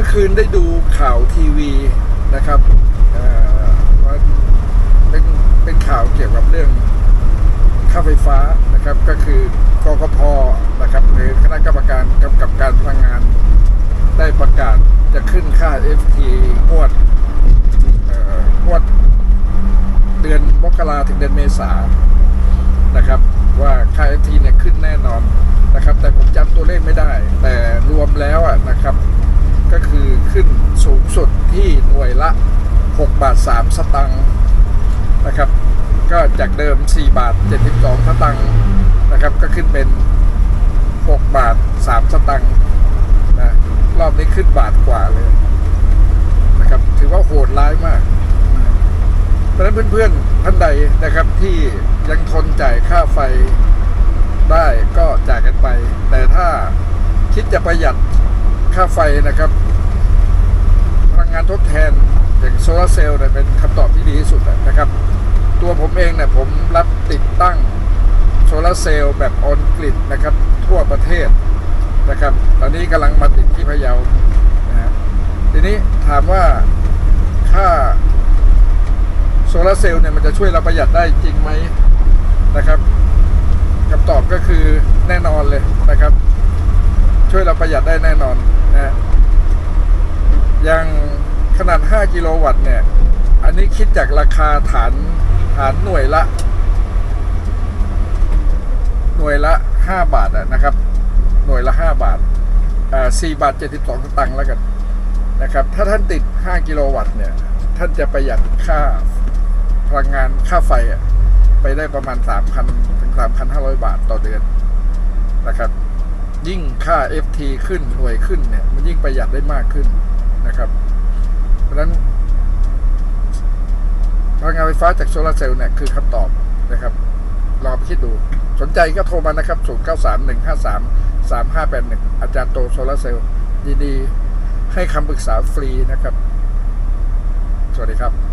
มื่อคืนได้ดูข่าวทีวีนะครับเอ่อมันเป็นเป็นข่าวเกี่ยวกับเรื่องค่าไฟฟ้านะครับ ก็คือกกพนะครับหรือคณะกรรมการกำกับการพลังงาน ได้ประกาศจะขึ้นค่า FT งวดเอ่องวดเดือนมกราถึงเดือนเมษานะครับ ว่าค่า FT เนี่ยขึ้นแน่นอนนะครับ แต่ผมจำตัวเลขไม่ได้ แต่รวมแล้วอะนะครับ ก็คือ ขึ้นสูงสุดที่หน่วยละ 6 บาท 3 สตังค์นะครับ ก็จากเดิม 4 บาท 72 สตังค์นะครับ ก็ขึ้นเป็น 6 บาท 3 สตังค์นะรอบนี้ขึ้นบาทกว่าเลยนะครับ ถือว่าโหดร้ายมาก เพราะฉะนั้นเพื่อนๆท่านใดนะครับที่ยังทนจ่ายค่าไฟได้ก็จ่ายกันไป แต่ถ้าคิดจะประหยัดค่าไฟนะครับ งงานทดแทนอย่างโซลาร์เซลล์เนี่ยเป็นคำตอบที่ดีที่สุดนะครับ ตัวผมเองเนี่ยผมรับติดตั้งโซลาร์เซลล์แบบออนกริดนะครับทั่วประเทศนะครับ ตอนนี้กำลังมาติดที่พะเยานะฮะทีนี้ถามว่าค่าโซลาร์เซลล์เนี่ยมันจะช่วยเราประหยัดได้จริงไหมนะครับคำตอบก็คือแน่นอนเลยนะครับ ช่วยเราประหยัดได้แน่นอนนะ อย่างขนาด 5 กิโลวัตต์เนี่ย อันนี้คิดจากราคาฐานฐานหน่วยละ หน่วยละ 5 บาทะนะครับ หน่วยละ 5 บาทอ่า4บาท 72สตังค์แล้วกันนะครับ ถ้าท่านติด 5 กิโลวัตต์เนี่ย ท่านจะประหยัดค่าพลังงานค่าไฟอะไปได้ประมาณ 3,000 ถึง 3,500 บาทต่อเดือนนะครับ ยิ่งค่า FT ขึ้นหน่วยขึ้นเนี่ย มันยิ่งประหยัดได้มากขึ้น นะครับ เพราะฉะนั้นพลังงานไฟฟ้าจากโซลาร์เซลล์เนี่ยคือคำตอบนะครับลองไปคิดดูสนใจก็โทรมานะครับ 0931533581 อาจารย์โตโซลาร์เซลล์ดีๆ ให้คำปรึกษาฟรีนะครับ สวัสดีครับ